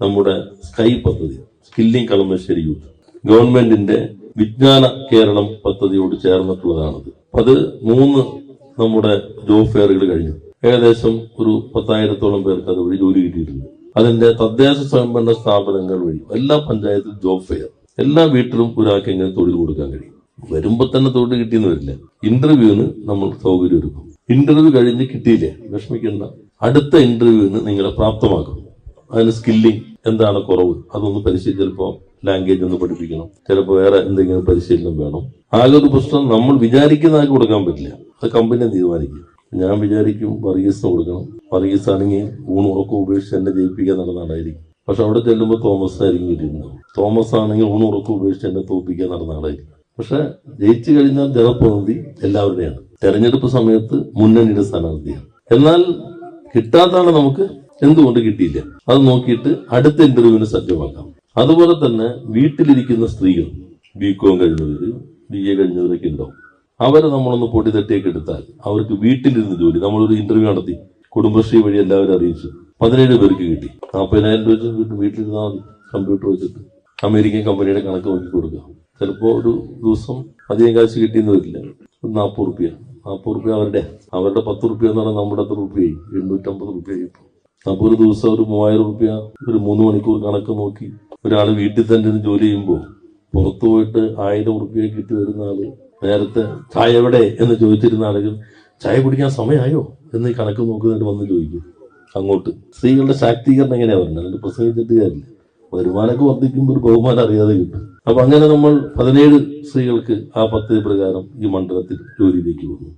നമ്മുടെ സ്കൈ പദ്ധതി skilling Kalamassery youth. ഗവൺമെന്റിന്റെ വിജ്ഞാന കേരളം പദ്ധതിയോട് ചേർന്നിട്ടുള്ളതാണത്. അത് മൂന്ന് നമ്മുടെ ജോബ് ഫെയറുകൾ കഴിഞ്ഞു. ഏകദേശം ഒരു പത്തായിരത്തോളം പേർക്ക് അത് വഴി ജോലി കിട്ടിയിട്ടുണ്ട്. അതിന്റെ തദ്ദേശ സ്വയംഭരണ സ്ഥാപനങ്ങൾ വഴി എല്ലാ പഞ്ചായത്തിലും ജോബ് ഫെയർ. എല്ലാ വീട്ടിലും ഒരാൾക്ക് എങ്ങനെ തൊഴിൽ കൊടുക്കാൻ കഴിയും? വരുമ്പോൾ തന്നെ തൊഴിൽ കിട്ടിയെന്ന് വരില്ല. ഇന്റർവ്യൂവിന് നമ്മൾ സൗകര്യം ഒരുക്കും ഇന്റർവ്യൂ കഴിഞ്ഞ് കിട്ടിയില്ലേ? വിഷമിക്കേണ്ട. അടുത്ത ഇന്റർവ്യൂവിന് നിങ്ങളെ പ്രാപ്തമാക്കും. അതിന് സ്കില്ലിംഗ് എന്താണ് കുറവ്? അതൊന്ന് പരിശീലിച്ച് ചിലപ്പോൾ ലാംഗ്വേജ് ഒന്ന് പഠിപ്പിക്കണം. ചിലപ്പോൾ വേറെ എന്തെങ്കിലും പരിശീലനം വേണം. ആകെ ഒരു പ്രശ്നം നമ്മൾ വിചാരിക്കുന്ന ആൾക്ക് കൊടുക്കാൻ പറ്റില്ല. അത് കമ്പനി തീരുമാനിക്കും? ഞാൻ വിചാരിക്കും വർഗീസിന് കൊടുക്കണം. വർഗീസ് ആണെങ്കിൽ ഊണുറക്കം ഉപേക്ഷിച്ച് എന്നെ ജയിപ്പിക്കാൻ നടന്നാളായിരിക്കും പക്ഷെ അവിടെ ചെല്ലുമ്പോൾ തോമസ് ആയിരിക്കും കിട്ടിയിട്ടുണ്ടാവും തോമസ് ആണെങ്കിൽ ഊണുറക്കം ഉപേക്ഷിച്ച് എന്നെ തോപ്പിക്കാൻ നടന്നാളായിരിക്കും പക്ഷെ ജയിച്ചു കഴിഞ്ഞാൽ ജനപ്രതിനിധി എല്ലാവരുടെയാണ്. തെരഞ്ഞെടുപ്പ് സമയത്ത് മുന്നണിയുടെ സ്ഥാനാർത്ഥിയാണ്. എന്നാൽ കിട്ടാത്താണ് നമുക്ക് എന്തുകൊണ്ട് കിട്ടിയില്ല? അത് നോക്കിയിട്ട് അടുത്ത ഇന്റർവ്യൂവിന് സജ്ജമാക്കാം. അതുപോലെ തന്നെ വീട്ടിലിരിക്കുന്ന സ്ത്രീകൾ ബി കോം കഴിഞ്ഞവര് ബി എ കഴിഞ്ഞവരൊക്കെ ഉണ്ടാവും അവരെ നമ്മളൊന്ന് പൊടി തട്ടിയൊക്കെ എടുത്താൽ അവർക്ക് വീട്ടിലിരുന്ന് ജോലി. നമ്മളൊരു ഇന്റർവ്യൂ നടത്തി. കുടുംബശ്രീ വഴി എല്ലാവരും അറിയിച്ചു. പതിനേഴ് പേർക്ക് കിട്ടി. നാൽപ്പതിനായിരം രൂപ വെച്ച് വീട്ടിലിരുന്നാൽ മതി. കമ്പ്യൂട്ടർ വെച്ചിട്ട്. അമേരിക്കൻ കമ്പനിയുടെ കണക്ക് നോക്കി കൊടുക്കുക ചിലപ്പോൾ ഒരു ദിവസം അധികം കാശ് കിട്ടിയെന്ന് വരില്ല. നാൽപ്പത് റുപ്യ. നാൽപ്പത് റുപ്യ അവരുടെ. അവരുടെ പത്ത് റുപ്യ എന്ന് പറഞ്ഞാൽ നമ്മുടെ എത്ര റുപ്യയായി. എണ്ണൂറ്റമ്പത് റുപ്യയായി ഇപ്പോൾ അപ്പൊ ഒരു ദിവസം ഒരു മൂവായിരം റുപ്യ ഒരു മൂന്ന് മണിക്കൂർ കണക്ക് നോക്കി ഒരാൾ വീട്ടിൽ തന്നെ ജോലി ചെയ്യുമ്പോൾ പുറത്തു പോയിട്ട് ആയിരം റുപ്യ കിട്ടി വരുന്ന ആൾ നേരത്തെ ചായ എവിടെ എന്ന് ചോദിച്ചിരുന്ന ആളുകൾ ചായ കുടിക്കാൻ സമയമായോ എന്ന് കണക്ക് നോക്കുന്നതിന് വന്ന് ചോദിക്കും. അങ്ങോട്ട്. സ്ത്രീകളുടെ ശാക്തീകരണം എങ്ങനെയാ പറഞ്ഞത് അതിന്റെ പ്രസംഗിച്ചിട്ട് കാര്യമില്ല. വരുമാനമൊക്കെ വർദ്ധിക്കുമ്പോൾ ഒരു ബഹുമാനം അറിയാതെ കിട്ടും. അപ്പൊ അങ്ങനെ നമ്മൾ പതിനേഴ് സ്ത്രീകൾക്ക് ആ പദ്ധതി പ്രകാരം ഈ മണ്ഡലത്തിൽ ജോലിയിലേക്ക് വന്നു.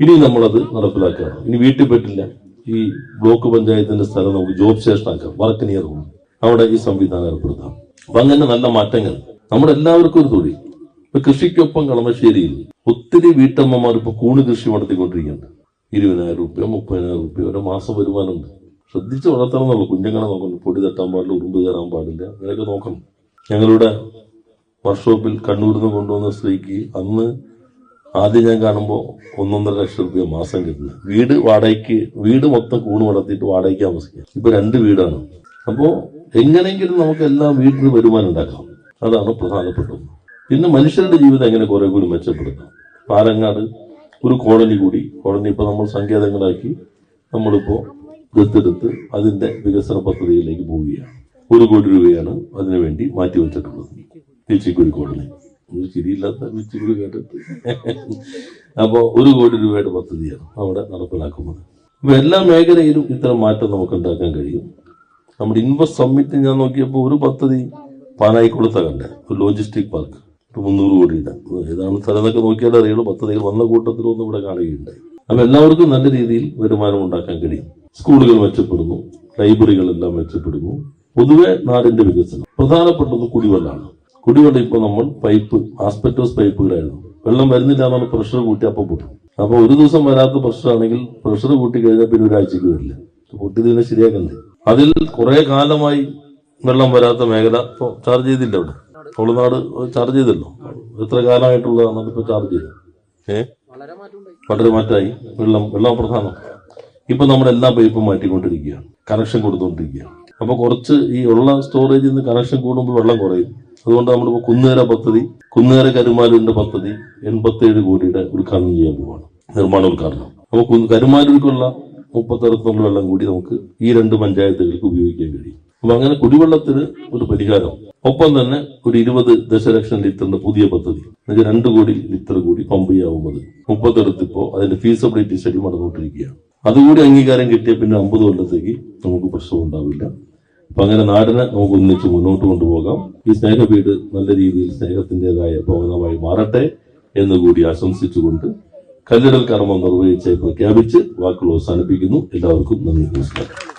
ഇനി നമ്മളത് നടപ്പിലാക്കണം ഇനി വീട്ടിൽ പറ്റില്ല ഈ ബ്ലോക്ക് പഞ്ചായത്തിന്റെ സ്ഥലം നമുക്ക് ജോബ് സ്റ്റേഷനാക്കാം വർക്ക് നിയർ ഹോം അവിടെ ഈ സംവിധാനം ഏർപ്പെടുത്താം. അപ്പൊ അങ്ങനെ നല്ല മാറ്റങ്ങൾ. നമ്മുടെ എല്ലാവർക്കും ഒരു തൊഴിൽ. ഇപ്പൊ കൃഷിക്കൊപ്പം കളമശ്ശേരിയിൽ ഒത്തിരി വീട്ടമ്മമാർ ഇപ്പൊ കൂണ് കൃഷി നടത്തിക്കൊണ്ടിരിക്കുന്നുണ്ട്. ഇരുപതിനായിരം റുപ്യ മുപ്പതിനായിരം റുപ്യ വരെ മാസം വരുമാനമുണ്ട്. ശ്രദ്ധിച്ച് വളർത്തണം എന്നുള്ളൂ കുഞ്ഞുങ്ങളെ നോക്കണം. പൊടി തട്ടാൻ പാടില്ല ഉറുമ്പ് കയറാൻ പാടില്ല. അങ്ങനെയൊക്കെ നോക്കണം. ഞങ്ങളുടെ വർക്ക്ഷോപ്പിൽ കണ്ണൂരിൽ നിന്ന് കൊണ്ടുവന്ന സ്ത്രീക്ക് അന്ന് ആദ്യം ഞാൻ കാണുമ്പോൾ ഒന്നൊന്നര ലക്ഷം റുപ്യ മാസം കിട്ടുന്നത് വീട് വാടകയ്ക്ക് വീട് മൊത്തം കൂണ് വളർത്തിയിട്ട് വാടകയ്ക്ക് താമസിക്കുക ഇപ്പൊ രണ്ട് വീടാണ്. അപ്പോൾ എങ്ങനെയെങ്കിലും നമുക്ക് എല്ലാം വീട്ടിൽ വരുമാനം ഉണ്ടാക്കാം. അതാണ് പ്രധാനപ്പെട്ടത്. പിന്നെ മനുഷ്യരുടെ ജീവിതം എങ്ങനെ കുറെ കൂടി മെച്ചപ്പെടുത്താം. പാലങ്ങാട് ഒരു കോളനി കൂടി. കോളനി ഇപ്പൊ നമ്മൾ സങ്കേതങ്ങളാക്കി നമ്മളിപ്പോ ദത്തെടുത്ത് അതിന്റെ വികസന പദ്ധതിയിലേക്ക് പോവുകയാണ്. ഒരു കോടി രൂപയാണ് അതിനുവേണ്ടി മാറ്റിവെച്ചിട്ടുള്ളത്. തീച്ചിക്കുരി കോളനി. ഒരു ശരിയില്ലാത്ത വീച്ചുകുടി കേട്ടിട്ട്. അപ്പോൾ ഒരു കോടി രൂപയുടെ പദ്ധതിയാണ് അവിടെ നടപ്പിലാക്കുന്നത്. അപ്പൊ എല്ലാ മേഖലയിലും ഇത്തരം മാറ്റം നമുക്ക് ഉണ്ടാക്കാൻ കഴിയും. നമ്മുടെ ഇൻവെസ്റ്റ് സമ്മിറ്റ് ഞാൻ നോക്കിയപ്പോൾ ഒരു പദ്ധതി പാനായിക്കുളത്ത കണ്ടേ. ഒരു ലോജിസ്റ്റിക് പാർക്ക് ഒരു മുന്നൂറ് കോടിയുടെ ഏതാണ് സ്ഥലം എന്നൊക്കെ നോക്കിയാൽ അറിയുള്ളൂ. പദ്ധതികൾ വന്ന കൂട്ടത്തിലൊന്നും ഇവിടെ കാണുകയുണ്ടായി. അപ്പോൾ എല്ലാവർക്കും നല്ല രീതിയിൽ വരുമാനം ഉണ്ടാക്കാൻ കഴിയും. സ്കൂളുകൾ മെച്ചപ്പെടുന്നു. ലൈബ്രറികളെല്ലാം മെച്ചപ്പെടുന്നു. പൊതുവെ നാടിന്റെ വികസനം. പ്രധാനപ്പെട്ടത് കുടിവെള്ളമാണ്. കുടിവെള്ളം ഇപ്പോൾ നമ്മൾ പൈപ്പ് ആസ്പെറ്റോസ് പൈപ്പുകളായിരുന്നു. വെള്ളം വരുന്നില്ല എന്നാണ് പ്രഷർ കൂട്ടി അപ്പം പൊട്ടും. അപ്പൊ ഒരു ദിവസം വരാത്ത പ്രഷറാണെങ്കിൽ പ്രഷർ കൂട്ടി കഴിഞ്ഞാൽ പിന്നെ ഒരാഴ്ചക്ക് വരില്ല. പൊട്ടി ഇതിനെ ശരിയാക്കണ്ടേ? അതിൽ കുറെ കാലമായി വെള്ളം വരാത്ത മേഖല ഇപ്പൊ ചാർജ് ചെയ്തില്ല അവിടെ. തുളുനാട് ചാർജ് ചെയ്തല്ലോ. എത്ര കാലമായിട്ടുള്ളതാണ് ഇപ്പൊ ചാർജ് ചെയ്തത് ഏ? വളരെ മാറ്റമായി. വെള്ളം വെള്ളം പ്രധാനം. ഇപ്പൊ നമ്മൾ എല്ലാ പൈപ്പും മാറ്റിക്കൊണ്ടിരിക്കുകയാണ്. കണക്ഷൻ കൊടുത്തുകൊണ്ടിരിക്കുകയാണ് അപ്പൊ കുറച്ച് ഈ ഉള്ള സ്റ്റോറേജിൽ നിന്ന് കണക്ഷൻ കൂടുമ്പോൾ വെള്ളം കുറയും. അതുകൊണ്ട് നമ്മളിപ്പോൾ കുന്നേര പദ്ധതി കുന്നേര കരുമാലൂരിന്റെ പദ്ധതി എൺപത്തിയേഴ് കോടിയുടെ ഉദ്ഘാടനം ചെയ്യാൻ പോവാണ്. നിർമ്മാണ ഉദ്ഘാടനം. അപ്പൊ കു- കരുമാലൂർക്കുള്ള മുപ്പത്തിറത്തോളം വെള്ളം കൂടി നമുക്ക് ഈ രണ്ട് പഞ്ചായത്തുകൾക്ക് ഉപയോഗിക്കാൻ കഴിയും. അപ്പൊ അങ്ങനെ കുടിവെള്ളത്തിന് ഒരു പരിഹാരം. ഒപ്പം തന്നെ ഒരു ഇരുപത് ദശലക്ഷം ലിറ്ററിന്റെ പുതിയ പദ്ധതി. എന്നുവെച്ചാൽ രണ്ട് കോടി ലിറ്റർ കൂടി പമ്പ് ചെയ്യാവുന്നത്. മുപ്പത്തെടുത്തിപ്പോ അതിന്റെ ഫീസബിലിറ്റി സ്റ്റഡി നടന്നുകൊണ്ടിരിക്കുകയാണ്. അതുകൂടി അംഗീകാരം കിട്ടിയ പിന്നെ അമ്പത് കൊല്ലത്തേക്ക് നമുക്ക് പ്രശ്നം ഉണ്ടാവില്ല അപ്പൊ അങ്ങനെ നാടിനെ നമുക്ക് ഒന്നിച്ച് മുന്നോട്ട് കൊണ്ടുപോകാം. ഈ സ്നേഹവീട് നല്ല രീതിയിൽ സ്നേഹത്തിന്റെതായ ഭവനമായി മാറട്ടെ എന്ന് കൂടി ആശംസിച്ചുകൊണ്ട് കല്ലിടൽ കർമ്മം നിർവഹിച്ച് പ്രഖ്യാപിച്ച് വാക്കുകൾ അവസാനിപ്പിക്കുന്നു. എല്ലാവർക്കും നന്ദി നമസ്കാരം.